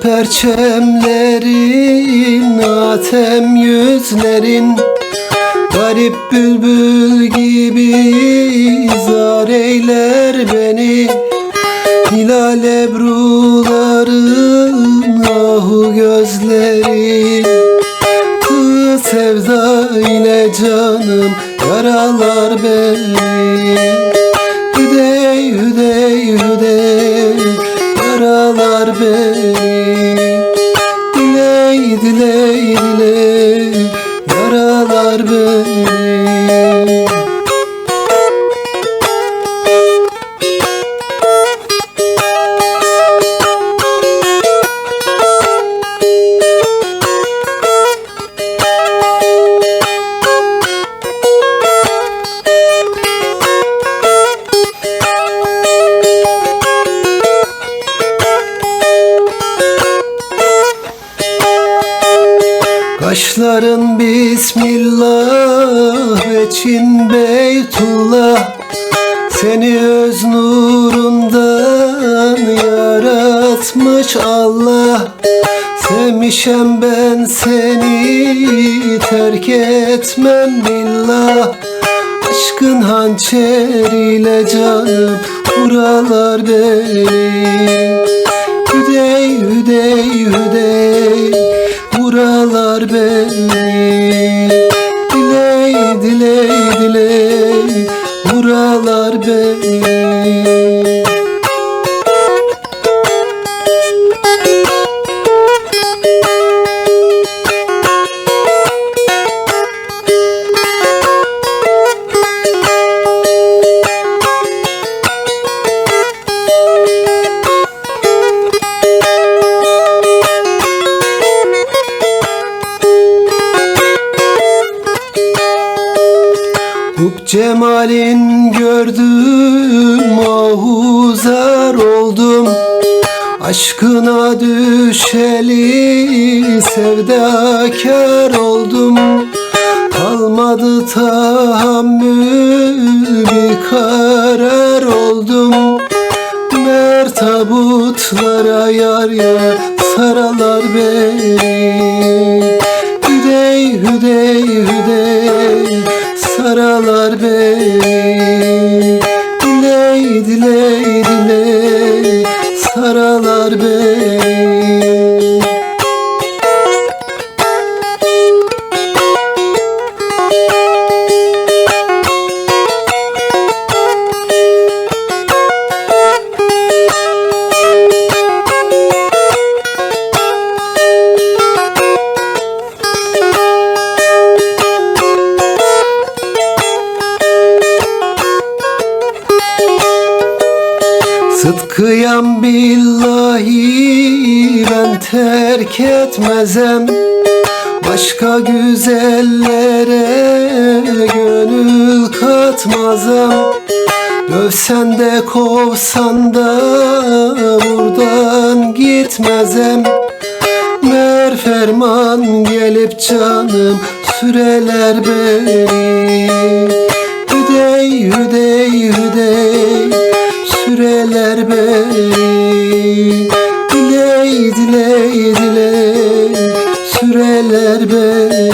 perçemlerin Atem yüzlerin Garip bülbül gibi zar eyler beni. Hilal ebruların ahu gözlerin Kız sevda ile canım yaralar beni Diley diley yaralar beni Kaşların Bismillah ve Çin Beytullah. Seni öz nurundan yaratmış Allah. Sevmişem ben seni terk etmem billah. Aşkın hançeriyle canım vuralar beni cemalin gördüm mahuzar oldum. Aşkına düşeli sevdakar oldum. Kalmadı tahammül bir karar oldum. Mertabutlara yar yar saralar beni. Hüdey hüdey hüdey saralar beni Diley diley diley. Saralar beni Sıtkıyam billahi ben terk etmezem. Başka güzellere gönül katmazam Dövsen de kovsan da buradan gitmezem. Mer ferman gelip canım süreler beni. Hüdey hüdey hüdey süreler beni Diley diley diley süreler beni